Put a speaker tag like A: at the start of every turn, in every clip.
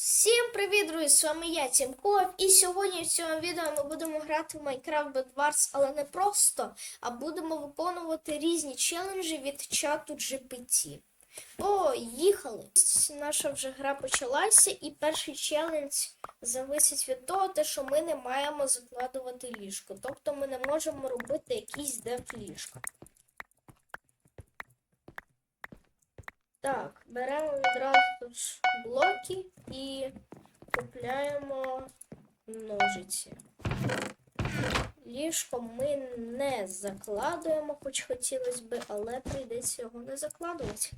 A: Всім привіт, друзі! З вами я, Тімков, і сьогодні в цьому відео ми будемо грати в Minecraft Bed Wars, але не просто, а будемо виконувати різні челенджі від чату GPT. Поїхали! Наша вже гра почалася, і перший челендж зависить від того, що ми не маємо закладувати ліжко. Тобто ми не можемо робити якийсь деф ліжка. Так, беремо відразу ж блоки і купляємо ножиці. Ліжко ми не закладуємо, хоч хотілося би, але прийдеться його не закладувати.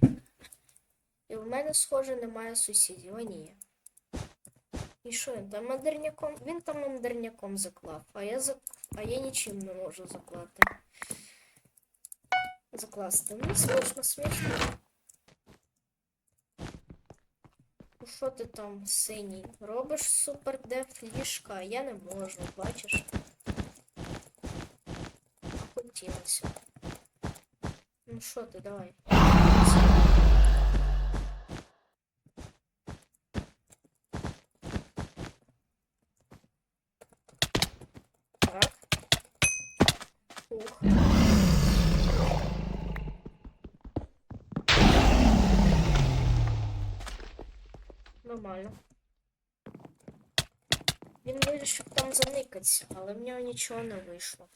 A: І в мене, схоже, немає сусідів, а ні. І що він там модерняком? Він там модерняком заклав, а я зак... а я нічим не можу заклати. Закласти. Ну, смішно, смішно. Ну, Що ти там, синій? Робиш супер деф ліжка, я не можу, бачиш? Хотілося. Ну що ти, давай. Так. Ух. Нормально. Він вирішив там заникатися, але в нього нічого не вийшло.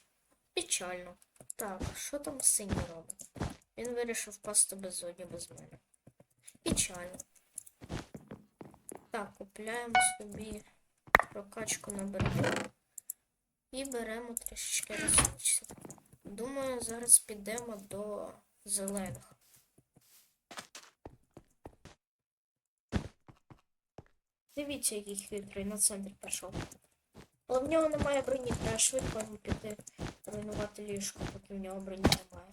A: Печально. Так, що там синій робить? Він вирішив впасти без зоні без мене. Печально. Так, купляємо собі прокачку на берегу. І беремо трішечки ресурсів. Думаю, зараз підемо до зелених. Дивіться, який хитрий на центр пішов. Але в нього немає броні, треба швидко йому піти руйнувати ліжко, поки в нього броні немає.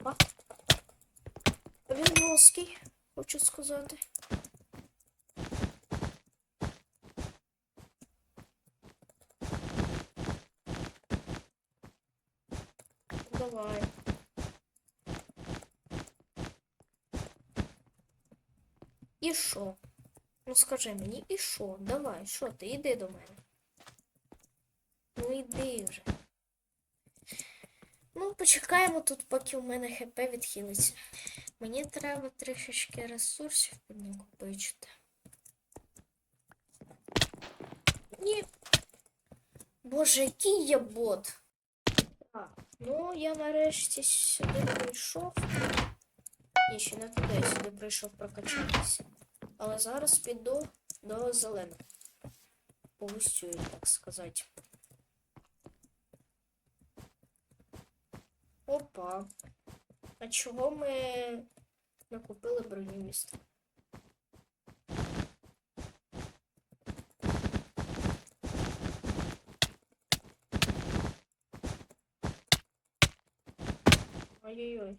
A: Опа. Він жорсткий, хочу сказати. Давай. І що? Ну скажи мені, і що? Давай, що ти? Іди до мене. Ну йди вже. Ну, почекаємо тут, поки у мене ХП відхилиться. Мені треба трішечки ресурсів піднакопичити. Ні. Боже, який я бот. Так, ну я нарешті сюди прийшов. Ні, ще не туди, я сюди прийшов прокачатися. Але зараз піду до зелених. Погостюю, так сказати. Опа. А чого ми не купили броню міста? Ой-ой-ой.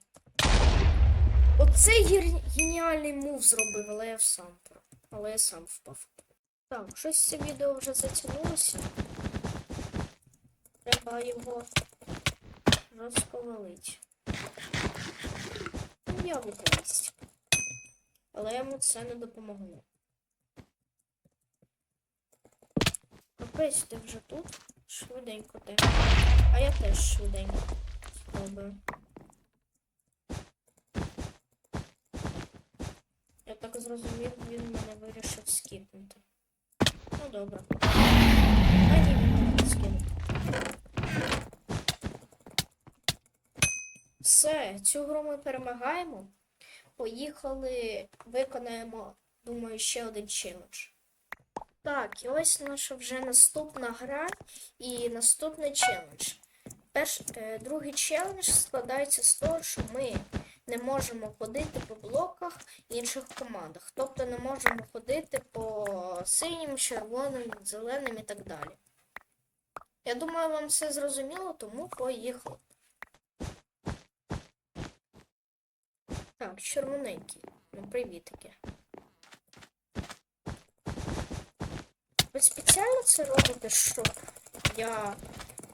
A: Ген- геніальний мув зробив, але я сам. Але я сам впав. Так, щось це відео вже затягнулося. Треба його розковалити. Ну, я використаю. Але йому це не допомогло. Капець, ти вже тут? Швиденько ти. А я теж швиденько спробую. Так зрозумів, він мене вирішив скіпнути. Ну добре. А ні, він мене скинув. Все, цю гру ми перемагаємо. Поїхали, виконаємо, думаю, ще один челендж. Так, і ось наша вже наступна гра і наступний челендж. Перш, е, другий челендж складається з того, що ми не можемо ходити по блоках інших командах. Тобто не можемо ходити по синім, червоним, зеленим і так далі. Я думаю, вам все зрозуміло, тому поїхали. Так, червоненький. Ну, привітики. Ви спеціально це робите, щоб я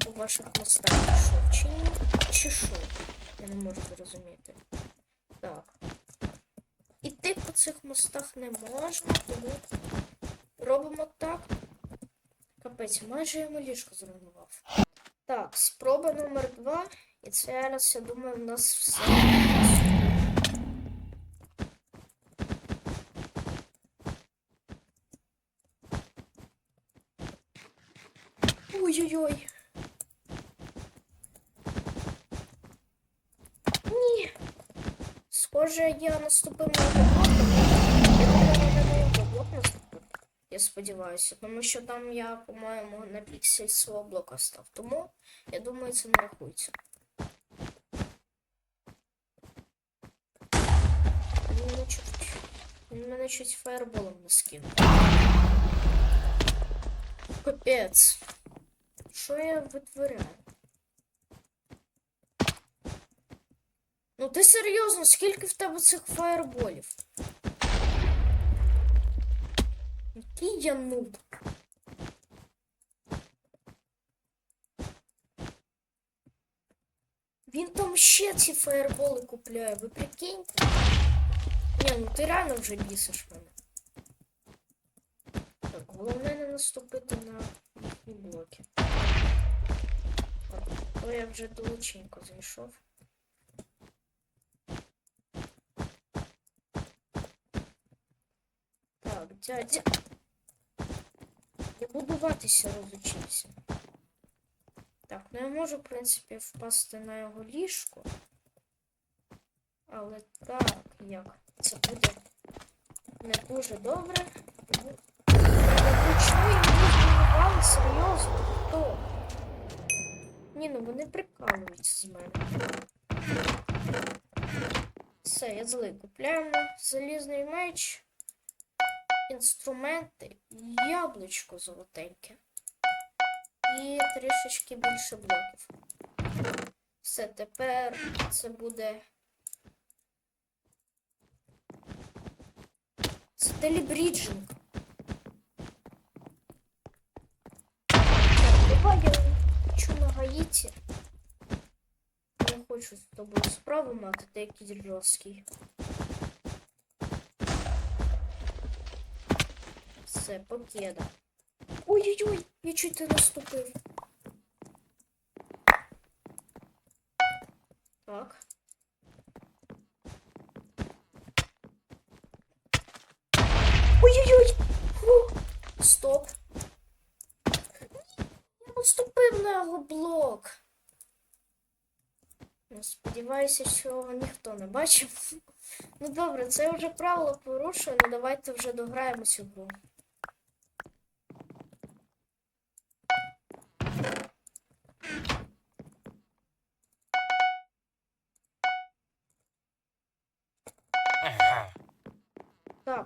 A: у ваших мостах пішов? Чи ні? Чи що? Я не можу зрозуміти. Так. цих мостах не можна, тому робимо так. Капець, майже йому ліжко зруйнував. Так, спроба номер два. І це раз, я думаю, в нас все. Ой-ой-ой. Ні. Схоже, я наступив на блок. Я на блок наступив. Я сподіваюся, тому що там я, по-моєму, на піксель свого блока став. Тому я думаю, це не рахується. Він чуть, мене чуть фаерболом не скинув. Капець. Що я витворяю? Ну ти серйозно, скільки в тебе цих фаерболів? Який я нуб? Він там ще ці фаерболи купляє, ви прикиньте? Ні, ну ти реально вже бісиш мене. Так, головне не наступити на блоки. Так, я вже далеченько зайшов. Так, дядя. Я будуватися розучився. Так, ну я можу, в принципі, впасти на його ліжко. Але так, як? Це буде не дуже добре. Серйозно. Хто? Ні, ну вони прикалуються з мене. Все, я злий. Купляємо залізний меч, інструменти, яблучко золотеньке. І трішечки більше блоків. Все, тепер це буде. Це телебріджинг. Давай я хочу на Гаїті. Не хочу з тобою справу мати, ти якийсь жорсткий. Все, покеда. Ой-ой-ой, я чуть не наступив. Так. Ой-ой-ой! Стоп. Я наступив на його блок. Ну, Сподіваюся, що ніхто не бачив. Ну добре, це вже правило порушую, ну давайте вже дограємо цю гру.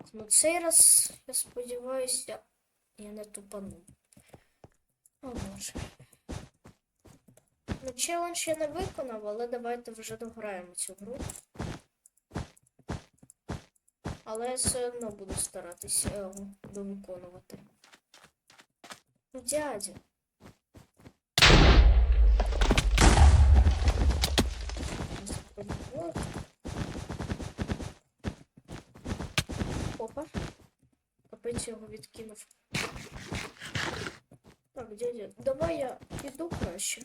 A: Так, ну цей раз, я сподіваюся, я не тупану. О, Боже. Ну, челендж я не виконав, але давайте вже дограємо цю гру. Але я все одно буду старатися його довиконувати. Ну, дядя. Господи, Боже. Опа. Капець його відкинув. Так, дядя, давай я піду краще.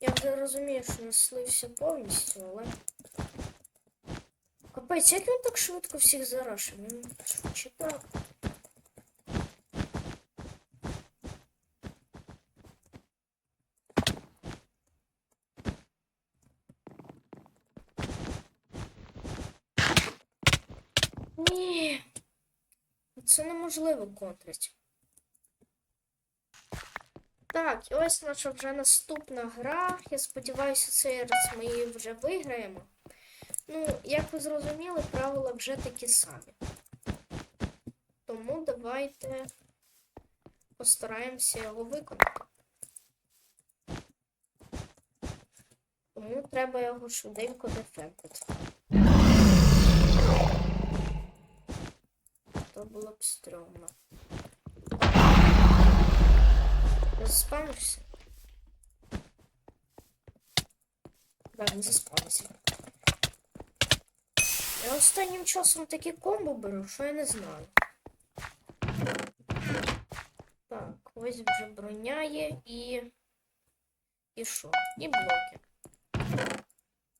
A: Я вже розумію, що не слився повністю, але. Капець, як він так швидко всіх зарашив? Він чи так? Ні. Це неможливо контрить. Так, і ось наша вже наступна гра. Я сподіваюся, цей раз ми її вже виграємо. Ну, як ви зрозуміли, правила вже такі самі. Тому давайте постараємося його виконати. Тому треба його швиденько дефектити. То було б стрьомно. Не заспавнишся? Так, не заспавнився. Я останнім часом такі комбо беру, що я не знаю. Так, ось вже броня і. І що? І блоки.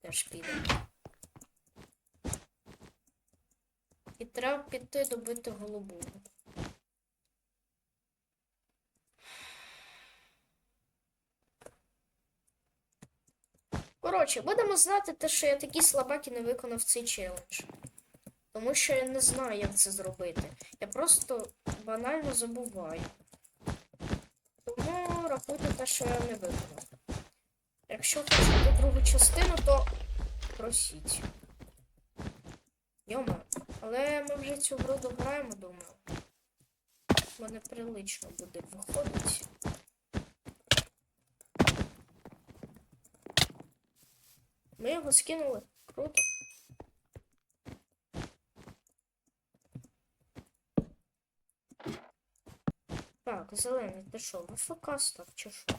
A: Теж піде. І треба піти добити голубу. Коротше, будемо знати те, що я такий слабак і не виконав цей челендж. Тому що я не знаю, як це зробити. Я просто банально забуваю. Тому рахуйте те, що я не виконав. Якщо хочете другу частину, то просіть. Йома, але ми вже цю гру дограємо, думаю. Бо неприлично буде виходити. Ми його скинули. Круто. Так, зелений, ти що, ВФК став чи що?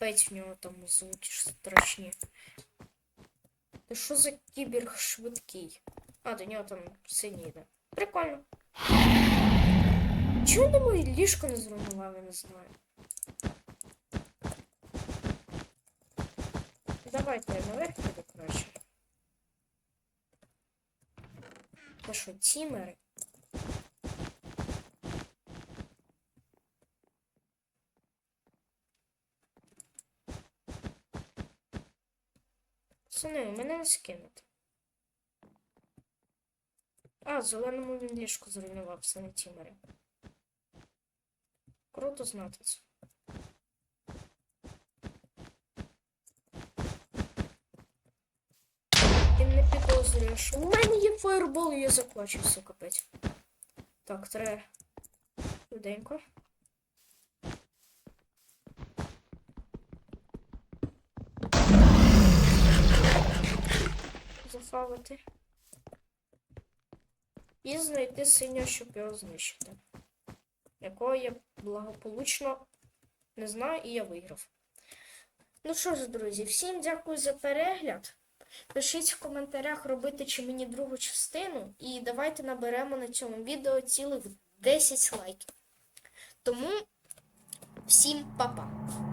A: Капець в нього там звуки страшні. Ти що за кіберг швидкий? А, до нього там синій йде. Прикольно. Чого не моє ліжко не зруйнував, я не знаю. Давайте я наверх піду краще. Це що? Не скинуть. А, зеленому він ліжко зруйнував, це не. Круто знати це. Ти не підозрюєш. У мене є фаербол, і я заплачуся, капець. Так, треба. Швиденько. Зафавити. І знайти синього, щоб його знищити. Якого я благополучно не знаю, і я виграв. Ну що ж, друзі, всім дякую за перегляд. Пишіть в коментарях, робити чи мені другу частину, і давайте наберемо на цьому відео цілих 10 лайків. Тому всім па-па!